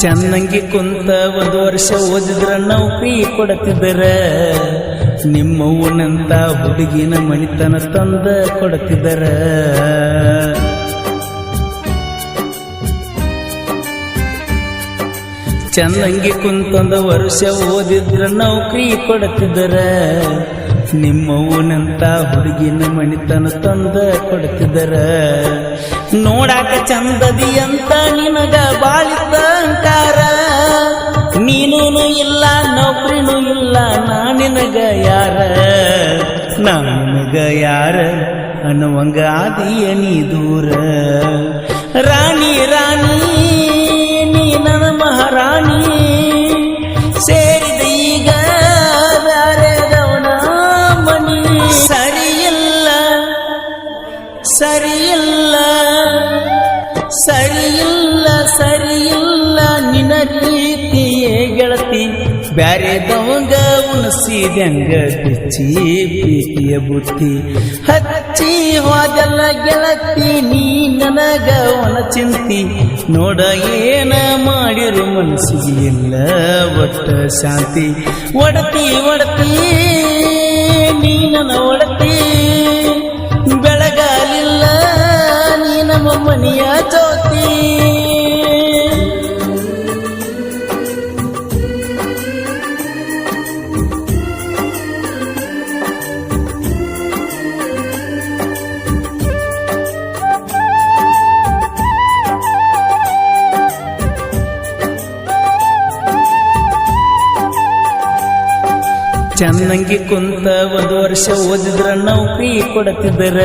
ಚನ್ನಂಗಿ ಕುಂತ ಒಂದು ವರ್ಷ ಓದಿದ್ರ ನೌಕರಿ ಕೊಡತಿದ್ದರ ನಿಮ್ಮವ್ವನಂತ ಹುಡುಗಿನ ಮಣಿತನ ತಂದ ಕೊಡತಿದ್ದರ ಚನ್ನಂಗಿ ಕುಂತೊಂದು ವರ್ಷ ಓದಿದ್ರ ನೌಕರಿ ಕೊಡತಿದ್ದರ ನಿಮ್ಮವ್ವನಂತ ಹುಡುಗಿನ ಮಣಿತನ ತಂದ ಕೊಡ್ತಿದ್ದರ ನೋಡಾಕ ಚಂದದಿ ಅಂತ ನಿನಗ ಬಾಳಿದ್ದ ಅಂತಾರ ನೀನು ಇಲ್ಲ, ನೌಕರಿನೂ ಇಲ್ಲ, ನಾ ನಿನಗ ಯಾರ? ನಾ ನಿನಗ ಯಾರ ಅನ್ನುವಂಗ ಆದಿಯ ನೀ ದೂರ. ರಾಣಿ ರಾಣಿ ಉಣಸಿದಂಗ ಬಿಚ್ಚಿ ಪ್ರೀತಿಯ ಬುತ್ತಿ ಹಚ್ಚಿ ಹೋದಲ್ಲ ಗೆಳತಿ, ನೀ ನನಗ ಒಣ ಚಿಂತಿ ನೋಡ ಏನ ಮಾಡಿರು ಮನಸ್ಸಿಗೆ ಇಲ್ಲ ಒಟ್ಟ ಶಾಂತಿ. ಒಡತಿ ಒಡತಿ, ನೀ ನನ್ನ ಒಡತಿ. ಬೆಳಗಾಲಿಲ್ಲ, ನೀ ನಮ್ಮ ಮನೆಯ ಜ್ಯೋತಿ ಚನ್ನಂಗಿ ಕುಂತ ಒಂದು ವರ್ಷ ಓದಿದ್ರ ನೌಕರಿ ಕೊಡತಿದ್ದರ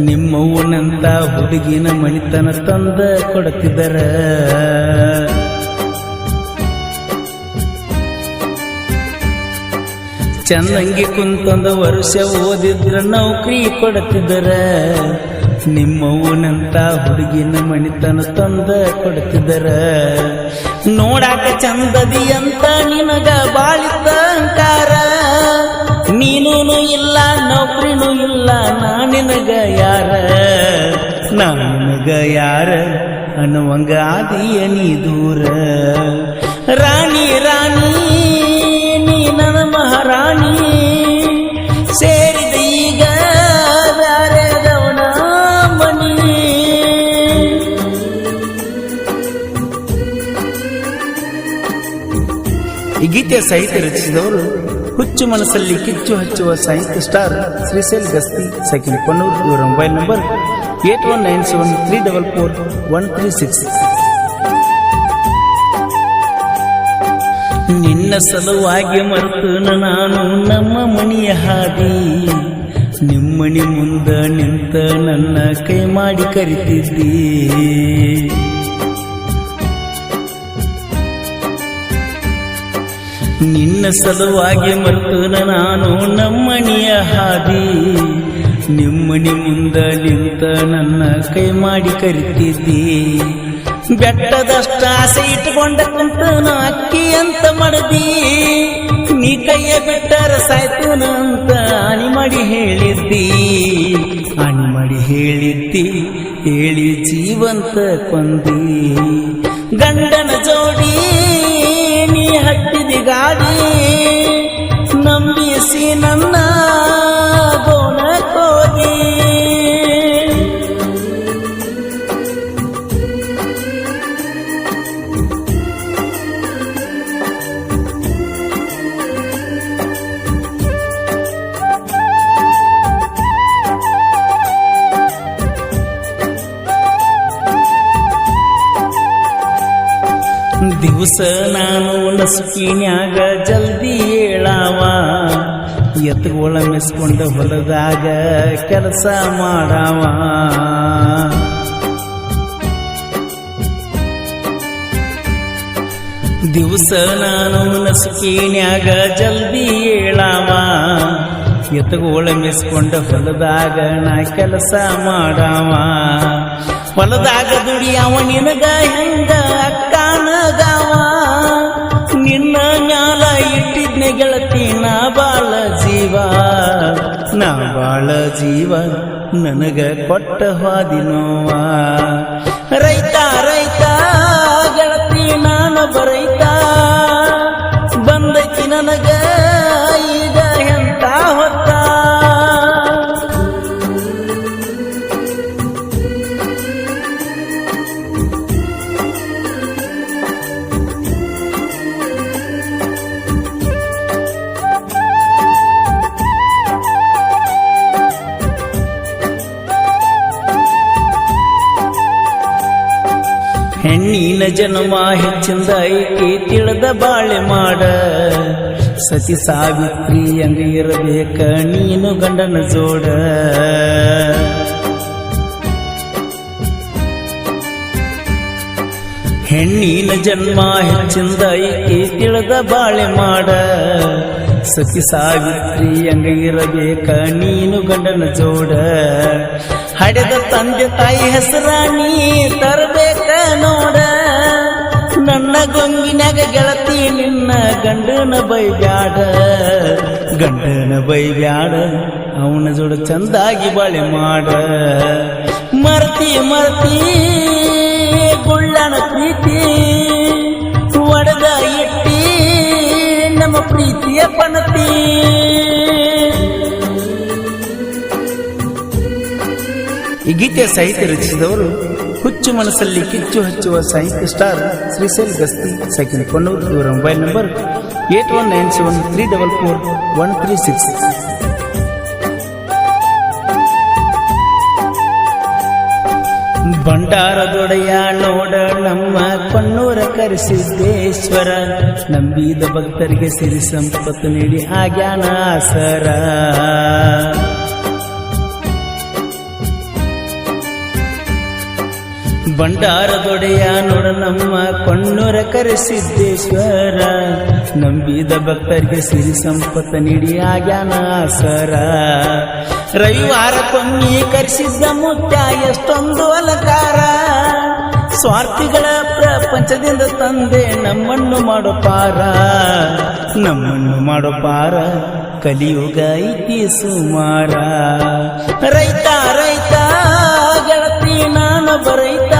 ನಿಮ್ಮವ್ವನಂತ ಹುಡುಗಿನ ಮಣಿತನ ತಂದ ಕೊಡತಿದ್ದರ ಚನ್ನಂಗಿ ಕುಂತೊಂದು ವರ್ಷ ಓದಿದ್ರ ನೌಕರಿ ಕೊಡತಿದ್ದರ ನಿಮ್ಮವ್ವನಂತ ಹುಡುಗಿನ ಮಣಿತನ ತಂದ ಕೊಡ್ತಿದ್ದರ ನೋಡಾಕ ಚಂದದಿ ಅಂತ ನಿನಗ ಬಾಳಿದ್ದ ಅಂಕಾರ. ನೀನು ಇಲ್ಲ, ನೌಕರಿನೂ ಇಲ್ಲ, ನಾ ನಿನಗ ಯಾರ? ನಾ ನಿನಗ ಯಾರ ಅನ್ನುವಂಗ ಆದಿಯ ನೀ ದೂರ. ರಾಣಿ ರಾಣಿ ಈ ಗೀತೆಯ ಸಾಹಿತ್ಯ ರಚಿಸಿದವರು ಹುಚ್ಚು ಮನಸ್ಸಲ್ಲಿ ಕಿಚ್ಚು ಹಚ್ಚುವ ಸಾಹಿತ್ಯ ಸ್ಟಾರ್ ಶ್ರೀಶೈಲ್ ಗಸ್ತಿ ಸೆಕೆಂಡ್ ಕೊನೂರ್ ಇವರ mobile number eight one nine seven three double four one three six. ನಿನ್ನ ಸಲುವಾಗಿ ಮರೆತು ನಾನು ನಮ್ಮ ಮಣಿಯ ಹಾದಿ. ನಿಮ್ಮಣಿ ಮುಂದ ನಿಂತ ನನ್ನ ಕೈ ಮಾಡಿ ಕರಿತಿದ್ದಿ. ನಿನ್ನ ಸಲುವಾಗಿ ಮತ್ತು ನಾನು ನಮ್ಮಣಿಯ ಹಾದಿ. ನಿಮ್ಮಣಿ ಮುಂದ ನಿಂತ ನನ್ನ ಕೈ ಮಾಡಿ ಕರಿತಿದ್ದಿ. ಬೆಟ್ಟದಷ್ಟು ಆಸೆ ಇಟ್ಟುಕೊಂಡ ಕುಂತ ಅಕ್ಕಿ ಅಂತ ಮಾಡದಿ. ನೀ ಕೈಯ ಬಿಟ್ಟರ ಸಾಯ್ತುನ ಅಂತ ಆನಿ ಮಾಡಿ ಹೇಳಿದ್ದಿ. ಆನಿ ಮಾಡಿ ಹೇಳಿದ್ದಿ, ಹೇಳಿ ಜೀವಂತ ಕೊಂದಿ. ಗಂಡನ ಜೋಡಿ ನೀ ಹಟ್ಟಿದಿ God. ದಿವಸ ನಾನು ನಸುಕಿನ್ಯಾಗ ಜಲ್ದಿ ಹೇಳಾವ ಎತ್ತುಗಳ ಮೆಸ್ಕೊಂಡು ಹೊಲದಾಗ ಕೆಲಸ ಮಾಡಾವ. ದಿವಸ ನಾನು ನಸುಕಿನ್ಯಾಗ ಜಲ್ದಿ ಹೇಳಾವ ಎತ್ತುಗಳ ಮೆಸ್ಕೊಂಡು ಹೊಲದಾಗ ನಾ ಕೆಲಸ ಮಾಡಾವ. ಹೊಲದಾಗ ದುಡಿಯಾವ ನಿನಗ ಹೆಂಗ ಅಕ್ಕನಗಾವ ನಿನ್ನ ಮ್ಯಾಲ ಇಟ್ಟಿದ್ನೆ ಗೆಳತಿ, ನಾ ಬಾಳ ಜೀವ. ನಾ ಬಾಳ ಜೀವ, ನನಗ ಕೊಟ್ಟ ಹಾದಿನೋವಾ ರೈತ ರೈತ, ಗೆಳತಿ ಹೆಣ್ಣಿನ ಜನ್ಮ ಹೆಚ್ಚಿಂದ ಐತಿ ತಿಳಿದ ಬಾಳೆ ಮಾಡ. ಸತಿ ಸಾವಿತ್ರಿ ಹಂಗ ಇರಬೇಕ, ನೀನು ಗಂಡನ ಜೋಡ. ಹೆಣ್ಣಿನ ಜನ್ಮ ಹೆಚ್ಚಿಂದ ಐತಿ ತಿಳಿದ ಬಾಳೆ ಮಾಡ. ಸತಿ ಸಾವಿತ್ರಿ ಅಂಗ ಇರಬೇಕ, ನೀನು ಗಂಡನ ಜೋಡ. ಹಡೆದ ತಂದೆ ತಾಯಿ ಹೆಸರ ನೀ ತರಬೇಕ ನೋಡ. ನನ್ನ ಗೊಂಗಿನಾಗ ಗೆಳತಿ ನಿನ್ನ ಗಂಡನ ಬೈಬ್ಯಾಡ. ಗಂಡನ ಬೈಬ್ಯಾಡ, ಅವನ ಜೋಡ ಚಂದಾಗಿ ಬಾಳೆ ಮಾಡ. ಮರ್ತಿ ಮರ್ತಿ, ಗುಳ್ಳನ ಪ್ರೀತಿ, ಒಡೆದ ಇಟ್ಟಿ, ನಮ್ಮ ಪ್ರೀತಿಯ ಪಣತಿ. ಈ ಗೀತೆಯ ಸಾಹಿತ್ಯ ರಚಿಸಿದವರು ಹುಚ್ಚು ಮನಸ್ಸಲ್ಲಿ ಕಿಚ್ಚು ಹಚ್ಚುವ ಸಾಹಿತ್ಯ ಸ್ಟಾರ್ ಶ್ರೀಶೈಲ್ ಗಸ್ತಿ ಸೆಕೆಂಡ್ ಕೊನ್ನೂರು ಇವರ mobile number eight one nine seven three double four one three six. ಭಂಡಾರದೊಡೆಯ ನೋಡ ನಮ್ಮ ಕೊನ್ನೂರ ಕರೆಸಿದ್ದೇಶ್ವರ, ನಂಬಿದ ಭಕ್ತರಿಗೆ ಸಿರಿ ಸಂಪತ್ತು ನೀಡಿ ಆಗ್ಯಾನ ಆಸರ ಭಂಡಾರದೊಡೆಯ ನೋಡ ನಮ್ಮ ಕೊಣ್ಣೂರ ಕರೆಸಿದ್ದೇಶ್ವರ. ನಂಬಿದ ಭಕ್ತರಿಗೆ ಸಿರಿ ಸಂಪತ್ತ ನೀಡಿ ಸರ ಆಸರ ರವಿವಾರ ಕೊಮ್ಮಿ ಕರೆಸಿದ್ದ ಮುಟ್ಟ ಎಷ್ಟೊಂದು ಅಲಕಾರ. ಸ್ವಾರ್ಥಿಗಳ ಪ್ರಪಂಚದಿಂದ ತಂದೆ ನಮ್ಮನ್ನು ಮಾಡೋ ಪಾರ. ನಮ್ಮನ್ನು ಮಾಡೋ ಪಾರ ಕಲಿಯುಗ ಐತಿ ಸುಮಾರ. ರೈತ ರೈತ ಗೆಳತಿ, ನಾನು ಬರೈತ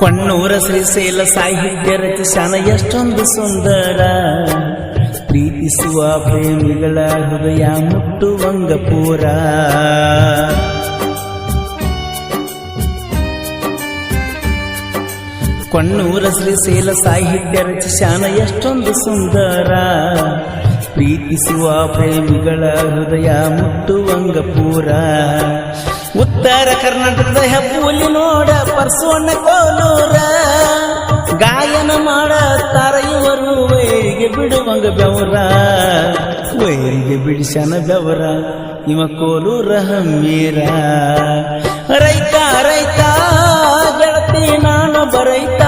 ಕೊಣ್ಣೂರ ಶ್ರೀಶೈಲ ಸಾಹಿತ್ಯ ರಚಿಸನ ಎಷ್ಟೊಂದು ಸುಂದರ. ಪ್ರೀತಿಸುವ ಪ್ರೇಮಿಗಳ ಹೃದಯ ಮುಟ್ಟುವಂಗ ಪೂರ. ಕೊಣ್ಣೂರ ಶ್ರೀಶೈಲ ಸಾಹಿತ್ಯ ರಚಿಸನ ಎಷ್ಟೊಂದು ಸುಂದರ. ಪ್ರೀತಿಸುವ ಪ್ರೇಮಿಗಳ ಹೃದಯ ಮುಟ್ಟುವಂಗ ಪೂರ. ಉತ್ತರ ಕರ್ನಾಟಕದ ಹೆಬ್ಬುಲಿ ನೋಡ ಪರ್ಸೋಣ ಕೋಲೂರ ಗಾಯನ ಮಾಡತಾರ ಇವರು ವೈರಿಗೆ ಬಿಡುವಂಗ ಬೆವರ. ವೈರಿಗೆ ಬಿಡಿಸನ ಬೆವರ, ಇವ ಕೋಲೂರ ಹಮ್ಮೀರ ರೈತ ರೈತ, ಗೆಳತಿ ನಾನು ಬರೈತ.